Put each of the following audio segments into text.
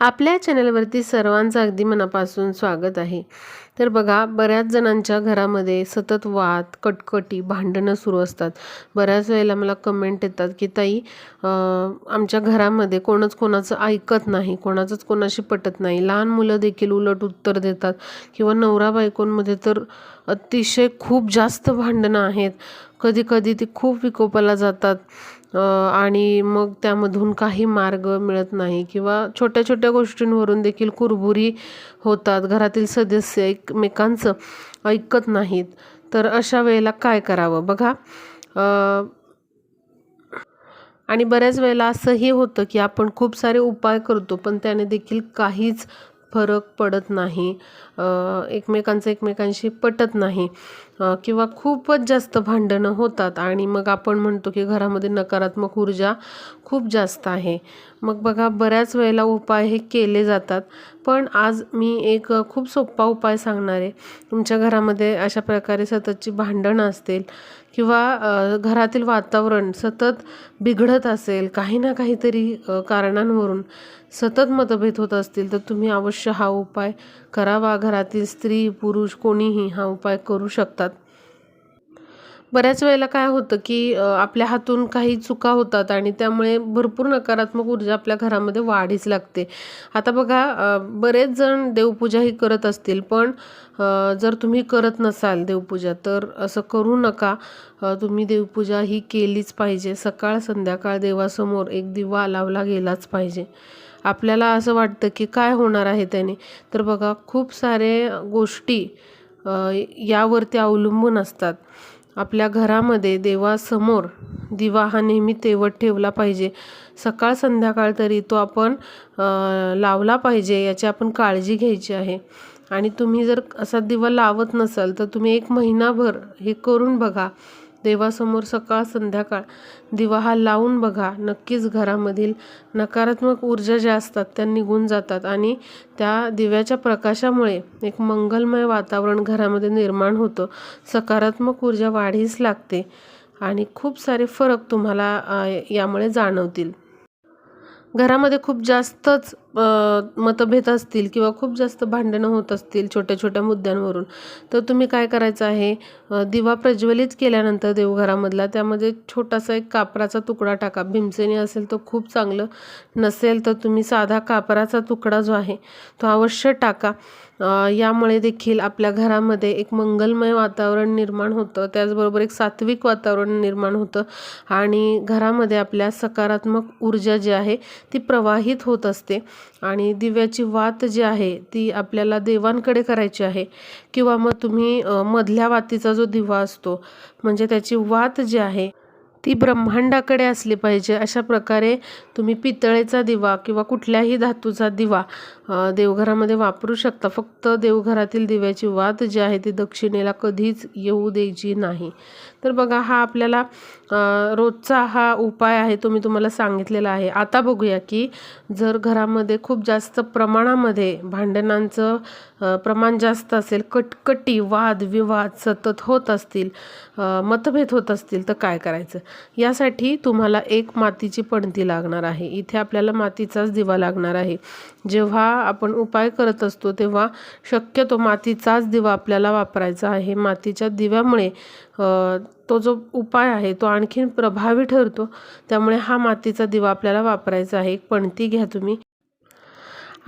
आपल्या चॅनलवरती सर्वांचं अगदी मनापासून स्वागत आहे. तर बघा बऱ्याच जणांच्या घरामध्ये सतत वाद कटकटी भांडणं सुरू असतात. बऱ्याच वेळेला मला कमेंट येतात की ताई आमच्या घरामध्ये कोणच कोणाचं ऐकत नाही कोणाचंच कोणाशी पटत नाही. लहान मुलं देखील उलट उत्तर देतात. किंवा नवरा बायकोंमध्ये तर अतिशय खूप जास्त भांडणं आहेत. कधी कधी ती खूप विकोपाला जातात. आणि मग त्यामधून काही मार्ग मिळत नाही किंवा छोट्या छोट्या गोष्टींवरून देखील कुरबुरी होतात. घरातील सदस्य एकमेकांचं ऐकत नाहीत. तर अशा वेळेला काय करावं? बघा आणि बऱ्याच वेळेला असंही होतं की आपण खूप सारे उपाय करतो पण त्याने देखील काहीच फरक पडत नाही. एकमेकांचं एकमेकांशी पटत नाही. किंवा खूपच जास्त भांडणं होतात आणि मग आपण म्हणतो की घरामध्ये नकारात्मक ऊर्जा खूप जास्त आहे. मग बघा बऱ्याच वेळेला उपाय हे केले जातात. पण आज मी एक खूप सोपा उपाय सांगणार आहे. तुमच्या घरामध्ये अशा प्रकारे सततची भांडणं असतील किंवा घरातील वातावरण सतत बिघडत असेल काही ना काहीतरी कारणांवरून सतत मतभेद होत असतील तर तुम्ही अवश्य हा उपाय करावा. घरातील स्त्री पुरुष कोणीही हा उपाय करू शकतात. बऱ्याच वेळेला काय होतं की आपल्या हातून काही चुका होतात आणि त्यामुळे भरपूर नकारात्मक ऊर्जा आपल्या घरामध्ये वाढीच लागते. आता बघा बरेच जण देवपूजाही करत असतील पण जर तुम्ही करत नसाल देवपूजा तर असं करू नका. तुम्ही देवपूजा ही केलीच पाहिजे. सकाळ संध्याकाळ देवासमोर एक दिवा लावला गेलाच पाहिजे. आपल्याला असं वाटतं की काय होणार आहे त्याने? तर बघा खूप सारे गोष्टी यावरती अवलंबून असतात. आपल्या घरामध्ये देवासमोर दिवा हा नेहमी तेवत ठेवला पाहिजे. सकाळ संध्याकाळ तरी तो आपण लावला पाहिजे याची आपण काळजी घ्यायची आहे. आणि तुम्ही जर असा दिवा लावत नसाल तर तुम्ही एक महिनाभर हे करून बघा. देवासमोर सकाळ संध्याकाळ. दिवा हा लावून बघा. नक्कीच घरामधील नकारात्मक ऊर्जा ज्या असतात त्या निघून जातात आणि त्या दिव्याच्या प्रकाशामुळे एक मंगलमय वातावरण घरामध्ये निर्माण होतं. सकारात्मक ऊर्जा वाढीस लागते आणि खूप सारे फरक तुम्हाला यामुळे जाणवतील. घरामध्ये खूप जास्तच मतभेद असतील किंवा खूप जास्त भांडणं होत असतील छोट्या छोट्या मुद्द्यांवरून तर तुम्ही काय करायचं आहे? दिवा प्रज्वलित केल्यानंतर देवघरामधला त्यामध्ये छोटासा एक कापराचा तुकडा टाका. भीमसेनी असेल तर खूप चांगलं नसेल तर तुम्ही साधा कापराचा तुकडा जो आहे तो अवश्य टाका. यामुळे देखील आपल्या घरामध्ये एक मंगलमय वातावरण निर्माण होतं. त्याचबरोबर एक सात्विक वातावरण निर्माण होतं आणि घरामध्ये आपल्या सकारात्मक ऊर्जा जी आहे ती प्रवाहित होत असते. आणि दिव्याची वात जी आहे ती आपल्याला देवांकडे करायची आहे. किंवा मग तुम्ही मधल्या वातीचा जो दिवा असतो म्हणजे त्याची वात जी आहे ती ब्रह्मांडाकडे असली पाहिजे. अशा प्रकारे तुम्ही पितळेचा दिवा किंवा कुठल्याही धातूचा दिवा देवघरामध्ये वापरू शकता. फक्त देवघरातील दिव्याची वात जी आहे ती दक्षिणेला कधीच येऊ द्यायची नाही. तर बघा हा आपल्याला रोजचा हा उपाय आहे तो मी तुम्हाला सांगितलेला आहे. आता बघूया की जर घरामध्ये खूप जास्त प्रमाणामध्ये भांडणांचं प्रमाण जास्त असेल कटकटी वाद विवाद सतत होत असतील मतभेद होत असतील तर काय करायचं? यासाठी तुम्हाला एक मातीची पणती लागणार आहे. इथे आपल्याला मातीचाच दिवा लागणार आहे. जेव्हा आपण उपाय करत असतो तेव्हा शक्यतो मातीचाच दिवा आपल्याला वापरायचा आहे. मातीच्या दिव्यामुळे तो जो उपाय आहे तो आणखीन प्रभावी ठरतो. त्यामुळे हा मातीचा दिवा आपल्याला वापरायचा आहे. एक पणती घ्या तुम्ही.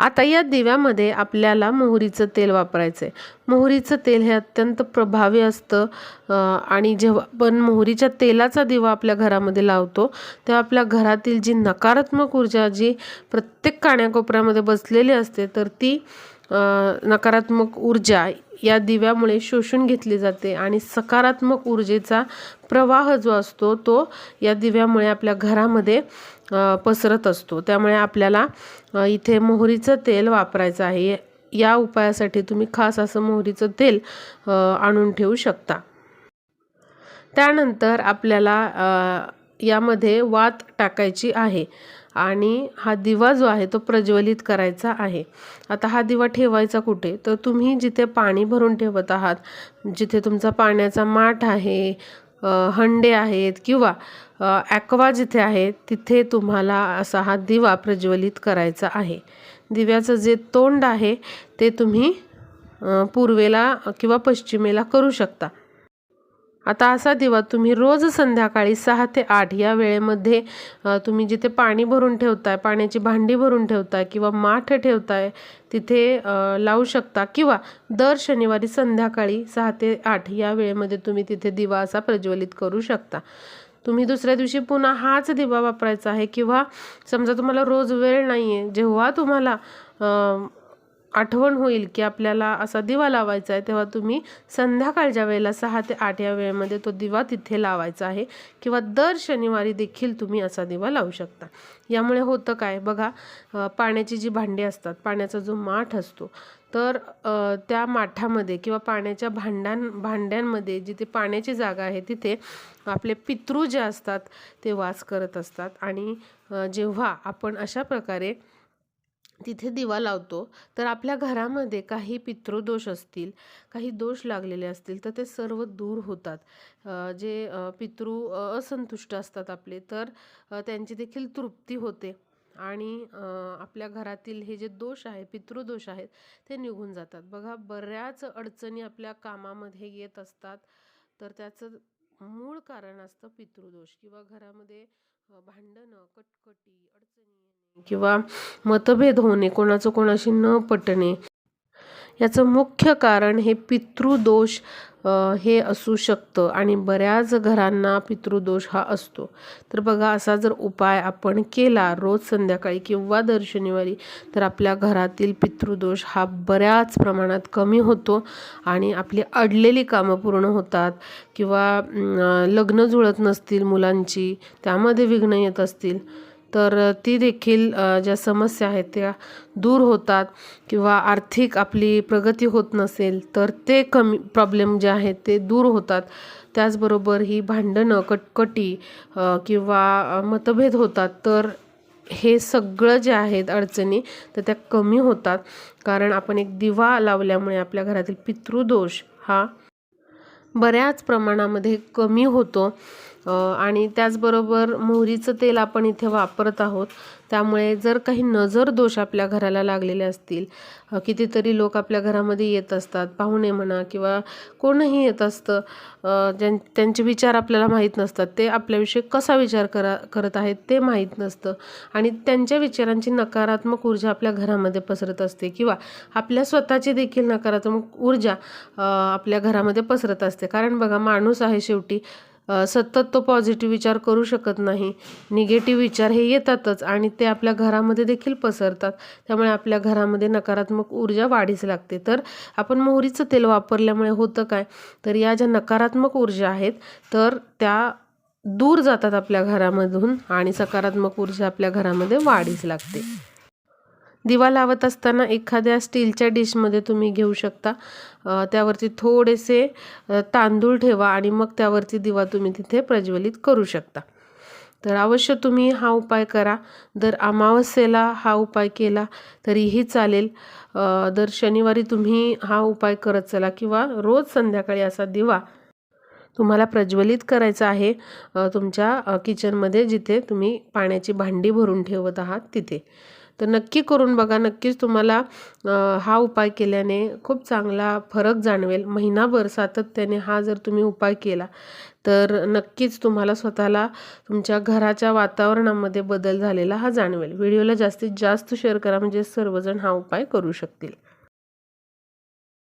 आता या दिव्यामध्ये आपल्याला मोहरीचं तेल वापरायचं आहे मोहरीचं तेल हे अत्यंत प्रभावी असतं आणि जेव्हा आपण मोहरीच्या तेलाचा दिवा आपल्या घरामध्ये लावतो तेव्हा आपल्या घरातील जी नकारात्मक ऊर्जा जी प्रत्येक काण्याकोपऱ्यामध्ये बसलेली असते तर ती नकारात्मक ऊर्जा या दिव्यामुळे शोषून घेतली जाते आणि सकारात्मक ऊर्जेचा प्रवाह जो असतो तो या दिव्यामुळे आपल्या घरामध्ये पसरत असतो. त्यामुळे आपल्याला इथे मोहरीचं तेल वापरायचं आहे. या उपायासाठी तुम्ही खास असं मोहरीचं तेल आणून ठेवू शकता. त्यानंतर आपल्याला यामध्ये वात टाकायची आहे आणि हा दिवा जो आहे तो प्रज्वलित करायचा आहे. आता हा दिवा ठेवायचा कुठे? तर तुम्ही जिथे पाणी भरून ठेवत आहात जिथे तुमचा पाण्याचा माठ आहे हंडे आहेत किंवा ॲक्वा जिथे आहे तिथे तुम्हाला असा हा दिवा प्रज्वलित करायचा आहे. दिव्याचं जे तोंड आहे ते तुम्ही पूर्वेला किंवा पश्चिमेला करू शकता. आता असा दिवा तुम्ही रोज संध्याकाळी सहा ते आठ या वेळेमध्ये तुम्ही जिथे पाणी भरून ठेवताय पाण्याची भांडी भरून ठेवताय किंवा माठ ठेवताय तिथे लावू शकता. किंवा दर शनिवारी संध्याकाळी सहा ते आठ या वेळेमध्ये तुम्ही तिथे दिवा असा प्रज्वलित करू शकता. तुम्ही दुसऱ्या दिवशी पुन्हा हाच दिवा वापरायचा आहे किंवा समजा तुम्हाला रोज वेळ नाही आहे जेव्हा तुम्हाला आठवण होईल की आपल्याला असा दिवा लावायचा आहे तेव्हा तुम्ही संध्याकाळच्या वेळेला सहा ते आठ या वेळेमध्ये तो दिवा तिथे लावायचा आहे किंवा दर शनिवारी देखील तुम्ही असा दिवा लावू शकता. यामुळे होतं काय? बघा पाण्याची जी भांडी असतात पाण्याचा जो माठ असतो तर त्या माठामध्ये किंवा पाण्याच्या भांड्यां भांड्यांमध्ये जिथे पाण्याची जागा आहे तिथे आपले पितृ जे असतात ते वास करत असतात. आणि जेव्हा आपण अशा प्रकारे तिथे दिवा लावतो तर आपल्या घरामध्ये काही पितृदोष असतील काही दोष लागलेले असतील तर ते सर्व दूर होतात. जे पितृ असंतुष्ट असतात आपले तर त्यांची देखील तृप्ती होते. आणि आपल्या घरातील हे जे दोष आहे पितृदोष आहेत ते निघून जातात. बघा बऱ्याच अडचणी आपल्या कामामध्ये येत असतात तर त्याचं मूळ कारण असतं पितृदोष. किंवा घरामध्ये भांडणं कटकटी अडचणी किंवा मतभेद होणे कोणाचं कोणाशी न पटणे याचं मुख्य कारण हे पितृदोष हे असू शकतं आणि बऱ्याच घरांना पितृदोष हा असतो. तर बघा असा जर उपाय आपण केला रोज संध्याकाळी किंवा दर शनिवारी तर आपल्या घरातील पितृदोष हा बऱ्याच प्रमाणात कमी होतो आणि आपली अडलेली कामं पूर्ण होतात किंवा लग्न जुळत नसतील मुलांची त्यामध्ये विघ्न येत असतील तर ती देखील ज्या समस्या आहेत त्या दूर होतात किंवा आर्थिक आपली प्रगती होत नसेल तर ते कमी प्रॉब्लेम जे आहेत ते दूर होतात. त्याचबरोबर ही भांडणं कटकटी किंवा मतभेद होतात. तर हे सगळं जे आहेत अडचणी तर त्या कमी होतात. कारण आपण एक दिवा लावल्यामुळे आपल्या घरातील पितृदोष हा बऱ्याच प्रमाणामध्ये कमी होतो. आणि त्याचबरोबर मोहरीचं तेल आपण इथे वापरत आहोत. त्यामुळे जर काही नजर दोष आपल्या घराला लागलेले असतील कितीतरी लोक आपल्या घरामध्ये येत असतात पाहुणे म्हणा किंवा कोणही येत असतं ज्यां त्यांचे विचार आपल्याला माहीत नसतात. ते आपल्याविषयी कसा विचार करा करत आहेत ते माहीत नसतं. आणि त्यांच्या विचारांची नकारात्मक ऊर्जा आपल्या घरामध्ये पसरत असते किंवा आपल्या स्वतःची देखील नकारात्मक ऊर्जा आपल्या घरामध्ये पसरत असते. कारण बघा माणूस आहे शेवटी सतत तो पॉझिटिव्ह विचार करू शकत नाही. निगेटिव्ह विचार हे येतातच आणि ते आपल्या घरामध्ये देखील पसरतात. त्यामुळे आपल्या घरामध्ये नकारात्मक ऊर्जा वाढीस लागते. तर आपण मोहरीचं तेल वापरल्यामुळे होतं काय? तर या ज्या नकारात्मक ऊर्जा आहेत तर त्या दूर जातात आपल्या घरामधून आणि सकारात्मक ऊर्जा आपल्या घरामध्ये वाढीस लागते. दिवा लावत असताना एखाद्या स्टीलच्या डिशमध्ये तुम्ही घेऊ शकता. त्यावरती थोडेसे तांदूळ ठेवा आणि मग त्यावरती दिवा तुम्ही तिथे प्रज्वलित करू शकता. तर अवश्य तुम्ही हा उपाय करा. दर अमावस्येला हा उपाय केला तरीही चालेल. दर शनिवारी तुम्ही हा उपाय करत चला किंवा रोज संध्याकाळी असा दिवा तुम्हाला प्रज्वलित करायचा आहे. तुमच्या किचनमध्ये जिथे तुम्ही पाण्याची भांडी भरून ठेवत आहात तिथे. तर नक्की करून बघा नक्कीच तुम्हाला हा उपाय केल्याने खूप चांगला फरक जाणवेल. महिनाभर सातत्याने हा जर तुम्ही उपाय केला तर नक्कीच तुम्हाला स्वतःला तुमच्या घराच्या वातावरणामध्ये बदल झालेला हा जाणवेल. व्हिडिओला जास्तीत जास्त शेअर करा म्हणजे सर्वजण हा उपाय करू शकतील.